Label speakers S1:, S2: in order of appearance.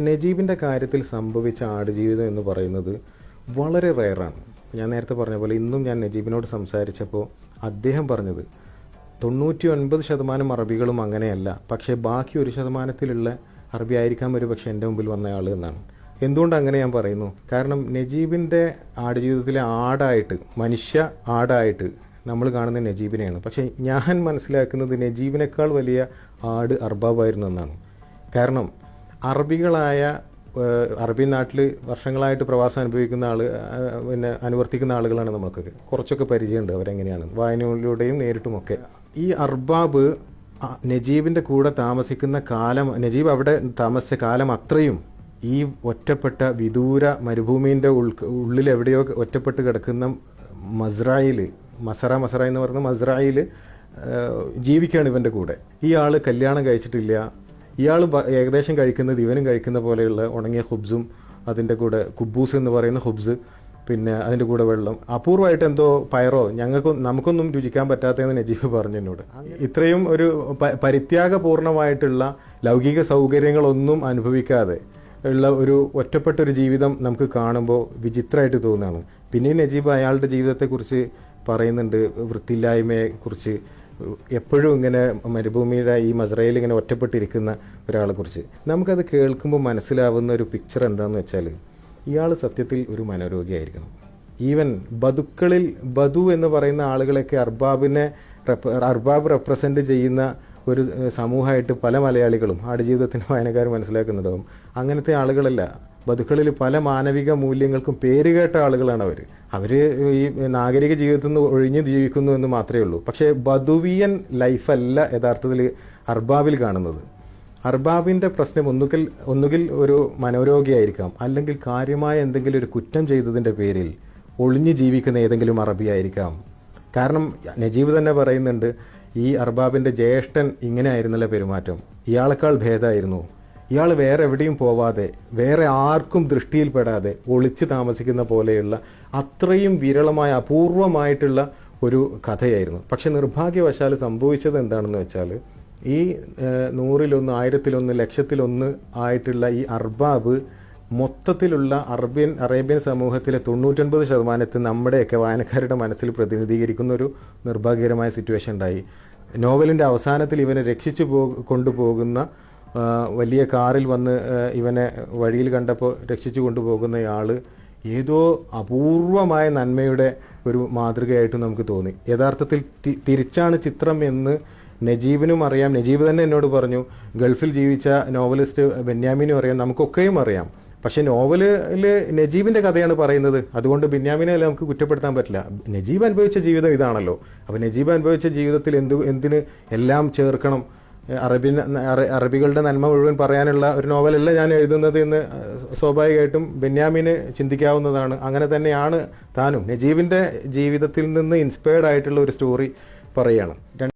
S1: നജീബിന്റെ കാര്യത്തിൽ സംഭവിച്ച ആടുജീവിതം എന്ന് പറയുന്നത് വളരെ റയറാണ്. ഞാൻ നേരത്തെ പറഞ്ഞ പോലെ ഇന്നും ഞാൻ നജീബിനോട് സംസാരിച്ചപ്പോൾ അദ്ദേഹം പറഞ്ഞത് തൊണ്ണൂറ്റി ഒൻപത് ശതമാനം അറബികളും അങ്ങനെയല്ല പക്ഷേ ബാക്കി ഒരു ശതമാനത്തിലുള്ള അറബി ആയിരിക്കാം ഒരു പക്ഷേ എന്റെ മുമ്പിൽ വന്ന ആൾ എന്നാണ്. എന്തുകൊണ്ട് അങ്ങനെ ഞാൻ പറയുന്നു? കാരണം നജീബിന്റെ ആടുജീവിതത്തിലെ ആടായിട്ട് മനുഷ്യ ആടായിട്ട് നമ്മൾ കാണുന്ന നജീബിനെയാണ്. പക്ഷേ ഞാൻ മനസ്സിലാക്കുന്നത് നജീബിനേക്കാൾ വലിയ ആട് അർബാബായിരുന്നു എന്നാണ്. കാരണം അറബികളായ അറബി നാട്ടിൽ വർഷങ്ങളായിട്ട് പ്രവാസം അനുഭവിക്കുന്ന ആൾ പിന്നെ അനുവർത്തിക്കുന്ന ആളുകളാണ് നമുക്കൊക്കെ കുറച്ചൊക്കെ പരിചയമുണ്ട് അവരെങ്ങനെയാണ് വായനയിലൂടെയും നേരിട്ടുമൊക്കെ. ഈ അർബാബ് നജീബിന്റെ കൂടെ താമസിക്കുന്ന കാലം നജീബ് അവിടെ താമസിച്ച കാലം അത്രയും ഈ ഒറ്റപ്പെട്ട വിദൂര മരുഭൂമിന്റെ ഉള്ളിൽ എവിടെയോ ഒറ്റപ്പെട്ട് കിടക്കുന്ന മസ്രായിൽ മസറ മസറ എന്ന് പറയുന്ന മസ്രായിൽ ജീവിക്കുകയാണ് ഇവന്റെ കൂടെ. ഈ ആൾ കല്യാണം കഴിച്ചിട്ടില്ല. ഇയാൾ ഏകദേശം കഴിക്കുന്നത് ഇവനും കഴിക്കുന്ന പോലെയുള്ള ഉണങ്ങിയ ഹുബ്സും അതിന്റെ കൂടെ കുബൂസ് എന്ന് പറയുന്ന ഹുബ്സ് പിന്നെ അതിന്റെ കൂടെ വെള്ളം. അപൂർവമായിട്ട് എന്തോ പയറോ ഞങ്ങൾക്ക് നമുക്കൊന്നും രുചിക്കാൻ പറ്റാത്തതെന്ന് നജീബ് പറഞ്ഞു എന്നോട്. ഇത്രയും ഒരു പരിത്യാഗപൂർണമായിട്ടുള്ള ലൗകിക സൗകര്യങ്ങളൊന്നും അനുഭവിക്കാതെ ഉള്ള ഒരു ഒറ്റപ്പെട്ട ഒരു ജീവിതം നമുക്ക് കാണുമ്പോൾ വിചിത്രമായിട്ട് തോന്നുകയാണ്. പിന്നെ നജീബ് അയാളുടെ ജീവിതത്തെക്കുറിച്ച് പറയുന്നുണ്ട് വൃത്തിയില്ലായ്മയെക്കുറിച്ച്. എപ്പോഴും ഇങ്ങനെ മരുഭൂമിയുടെ ഈ മസറയിൽ ഇങ്ങനെ ഒറ്റപ്പെട്ടിരിക്കുന്ന ഒരാളെ കുറിച്ച്. നമുക്കത് കേൾക്കുമ്പോൾ മനസ്സിലാവുന്ന ഒരു പിക്ചർ എന്താണെന്ന് വെച്ചാൽ ഇയാൾ സത്യത്തിൽ ഒരു മനോരോഗിയായിരിക്കണം. ഈവൻ ബതുക്കളിൽ ബധു എന്ന് പറയുന്ന ആളുകളൊക്കെ അർബാബിനെ അർബാബ് റെപ്രസെന്റ് ചെയ്യുന്ന ഒരു സമൂഹമായിട്ട് പല മലയാളികളും ആടുജീവിതത്തിന് വായനക്കാർ മനസ്സിലാക്കുന്നുണ്ടാവും. അങ്ങനത്തെ ആളുകളല്ല. ബതുക്കളിൽ പല മാനവിക മൂല്യങ്ങൾക്കും പേരുകേട്ട ആളുകളാണ് അവർ അവർ ഈ നാഗരിക ജീവിതത്തിൽ നിന്ന് ഒഴിഞ്ഞ് ജീവിക്കുന്നു എന്ന് മാത്രമേ ഉള്ളൂ. പക്ഷേ ബദുവിയൻ ലൈഫല്ല യഥാർത്ഥത്തിൽ അർബാബിൽ കാണുന്നത്. അർബാബിന്റെ പ്രശ്നം ഒന്നുകിൽ ഒന്നുകിൽ ഒരു മനോരോഗിയായിരിക്കാം അല്ലെങ്കിൽ കാര്യമായ എന്തെങ്കിലും ഒരു കുറ്റം ചെയ്തതിന്റെ പേരിൽ ഒളിഞ്ഞു ജീവിക്കുന്ന ഏതെങ്കിലും അറബിയായിരിക്കാം. കാരണം നജീബ് തന്നെ പറയുന്നുണ്ട് ഈ അർബാബിന്റെ ജ്യേഷ്ഠൻ ഇങ്ങനെ ആയിരുന്നല്ലോ പെരുമാറ്റം. ഇയാളെക്കാൾ ഭേദമായിരുന്നു ഇയാൾ വേറെ എവിടെയും പോവാതെ വേറെ ആർക്കും ദൃഷ്ടിയിൽപ്പെടാതെ ഒളിച്ചു താമസിക്കുന്ന പോലെയുള്ള അത്രയും വിരളമായ അപൂർവമായിട്ടുള്ള ഒരു കഥയായിരുന്നു. പക്ഷെ നിർഭാഗ്യവശാൽ സംഭവിച്ചത് എന്താണെന്ന് വെച്ചാൽ ഈ നൂറിലൊന്ന് ആയിരത്തിലൊന്ന് ലക്ഷത്തിലൊന്ന് ആയിട്ടുള്ള ഈ അർബാബ് മൊത്തത്തിലുള്ള അറബിയൻ അറേബ്യൻ സമൂഹത്തിലെ തൊണ്ണൂറ്റൊൻപത് ശതമാനത്തിൽ നമ്മുടെയൊക്കെ വായനക്കാരുടെ മനസ്സിൽ പ്രതിനിധീകരിക്കുന്ന ഒരു നിർഭാഗ്യകരമായ സിറ്റുവേഷൻ ഉണ്ടായി. നോവലിന്റെ അവസാനത്തിൽ ഇവനെ രക്ഷിച്ചു പോ കൊണ്ടുപോകുന്ന വലിയ കാറിൽ വന്ന് ഇവനെ വഴിയിൽ കണ്ടപ്പോൾ രക്ഷിച്ചു കൊണ്ടുപോകുന്നയാൾ ഏതോ അപൂർവമായ നന്മയുടെ ഒരു മാതൃകയായിട്ട് നമുക്ക് തോന്നി. യഥാർത്ഥത്തിൽ തിരിച്ചാണ് ചിത്രം എന്ന് നജീബിനും അറിയാം. നജീബ് തന്നെ എന്നോട് പറഞ്ഞു ഗൾഫിൽ ജീവിച്ച നോവലിസ്റ്റ് ബെന്യാമിനും അറിയാം നമുക്കൊക്കെയും അറിയാം. പക്ഷെ നോവലിൽ നജീബിന്റെ കഥയാണ് പറയുന്നത്. അതുകൊണ്ട് ബെന്യാമിനെ നമുക്ക് കുറ്റപ്പെടുത്താൻ പറ്റില്ല. നജീബ് അനുഭവിച്ച ജീവിതം ഇതാണല്ലോ. അപ്പോൾ നജീബ് അനുഭവിച്ച ജീവിതത്തിൽ എന്ത് എന്തിന് എല്ലാം ചേർക്കണം? അറബി അറബികളുടെ നന്മ മുഴുവൻ പറയാനുള്ള ഒരു നോവലല്ല ഞാൻ എഴുതുന്നത് എന്ന് സ്വാഭാവികമായിട്ടും ബെന്യാമിന് ചിന്തിക്കാവുന്നതാണ്. അങ്ങനെ തന്നെയാണ് താനും. നജീബിന്റെ ജീവിതത്തിൽ നിന്ന് ഇൻസ്പയർഡ് ആയിട്ടുള്ള ഒരു സ്റ്റോറി പറയുകയാണ്